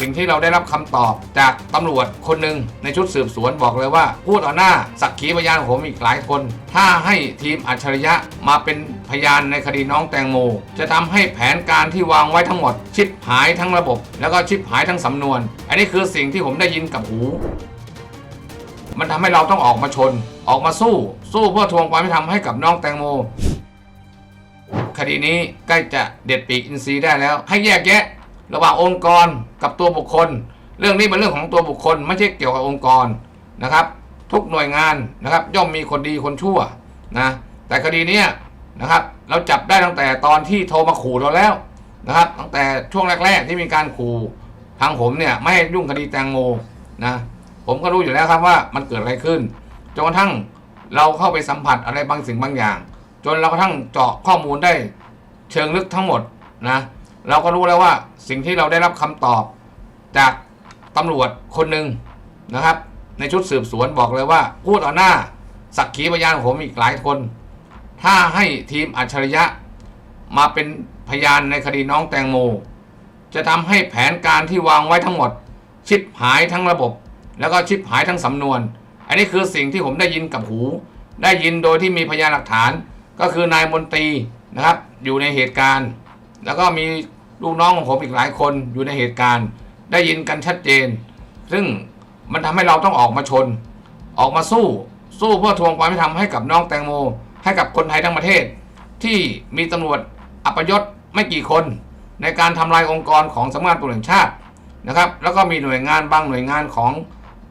สิ่งที่เราได้รับคำตอบจากตำรวจคนหนึ่งในชุดสืบสวนบอกเลยว่าพูดต่อหน้าสักขีพยานของผมอีกหลายคน ถ้าให้ทีมอัจฉริยะมาเป็นพยานในคดีน้องแตงโม จะทำให้แผนการที่วางไว้ทั้งหมด ชิบหายทั้งระบบ แล้วก็ชิบหายทั้งสำนวน อันนี้คือสิ่งที่ผมได้ยินกับหู มันทำให้เราต้องออกมาชน ออกมาสู้ สู้เพื่อทวงความยุติธรรมให้กับน้องแตงโมคดีนี้ใกล้จะเด็ดปีกอินทรีย์ได้แล้ว ให้แยกแยะ ระหว่างองค์กรกับตัวบุคคล เรื่องนี้เป็นเรื่องของตัวบุคคล ไม่ใช่เกี่ยวกับองค์กรนะครับ ทุกหน่วยงานนะครับ ย่อมมีคนดีคนชั่วนะแต่คดีนี้นะครับ เราจับได้ตั้งแต่ตอนที่โทรมาขู่เราแล้วนะครับ ตั้งแต่ช่วงแรก ๆ ที่มีการขู่ทางผมเนี่ยไม่ให้ยุ่งคดีแตงโมนะผมก็รู้อยู่แล้วครับว่ามันเกิดอะไรขึ้นจนกระทั่งเราเข้าไปสัมผัสอะไรบางสิ่งบางอย่าง จนเรากระทั่งเจาะข้อมูลได้เชิงลึกทั้งหมดนะ เราก็รู้แล้วว่าสิ่งที่เราได้รับคำตอบจากตำรวจคนหนึ่งนะครับ ในชุดสืบสวนบอกเลยว่า พูดต่อหน้า สักขีพยานของผมอีกหลายคน ถ้าให้ทีมอัจฉริยะ มาเป็นพยานในคดีน้องแตงโม จะทำให้แผนการที่วางไว้ทั้งหมด ชิบหายทั้งระบบ แล้วก็ชิบหายทั้งสำนวน อันนี้คือสิ่งที่ผมได้ยินกับหู ได้ยินโดยที่มีพยานหลักฐาน ก็คือนายมนตรีนะครับ อยู่ในเหตุการณ์ แล้วก็มี ลูกน้องของผมอีกหลายคนอยู่ในเหตุการณ์ ได้ยินกันชัดเจน ซึ่งมันทำให้เราต้องออกมาชน ออกมาสู้ สู้เพื่อทวงความยุติธรรมให้กับน้องแตงโม ให้กับคนไทยทั้งประเทศ ที่มีตำรวจอัปยศไม่กี่คน ในการทำลายองค์กรของสำนักงานตำรวจแห่งชาตินะครับ แล้วก็มีหน่วยงานบางหน่วยงานของ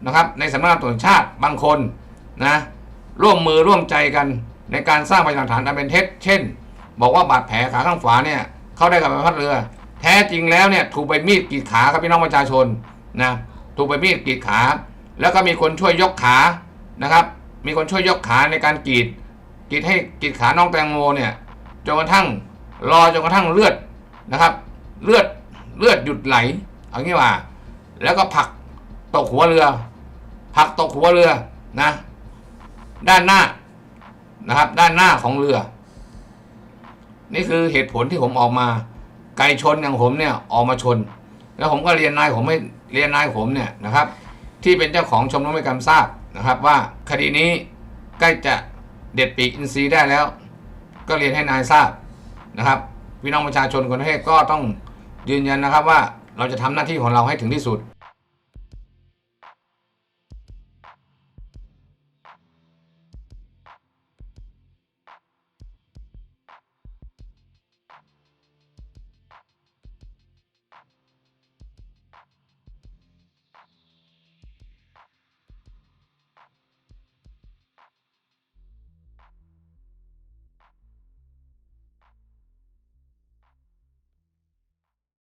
นะครับในสำนักงานตำรวจแห่งชาติบางคนนะร่วมมือร่วมใจกันในการสร้างพยานหลักฐานอันเป็นเท็จ เช่น บอกว่าบาดแผลขาข้างขวาเนี่ย เข้าได้กับใบพัดเรือ แท้จริงแล้วเนี่ยถูกใบมีดกรีดขาครับพี่น้องประชาชนนะถูกใบมีดกรีดขา แล้วก็มีคนช่วยยกขานะครับ มีคนช่วยยกขาในการกรีดกรีดให้กรีดขาน้องแตงโมเนี่ยจนกระทั่งรอจนกระทั่งเลือดนะครับ เลือดเลือดหยุดไหลเอางี้ว่า แล้วก็ผลักตกหัวเรือผลักตกหัวเรือนะ ด้านหน้านะครับ ด้านหน้าของเรือ นี่คือเหตุผลที่ผมออกมา ไก่ชนอย่างผมเนี่ยออกมาชน แล้วผมก็เรียนนายผมไม่เรียนนายผมเนี่ยนะครับ ที่เป็นเจ้าของชมรมไม่กรรมทราบนะครับ ว่าคดีนี้ใกล้จะเด็ดปีกอินทรีย์ได้แล้ว ก็เรียนให้นายทราบนะครับพี่น้องประชาชนคนประเทศก็ต้องยืนยันนะครับว่าเราจะทำหน้าที่ของเราให้ถึงที่สุด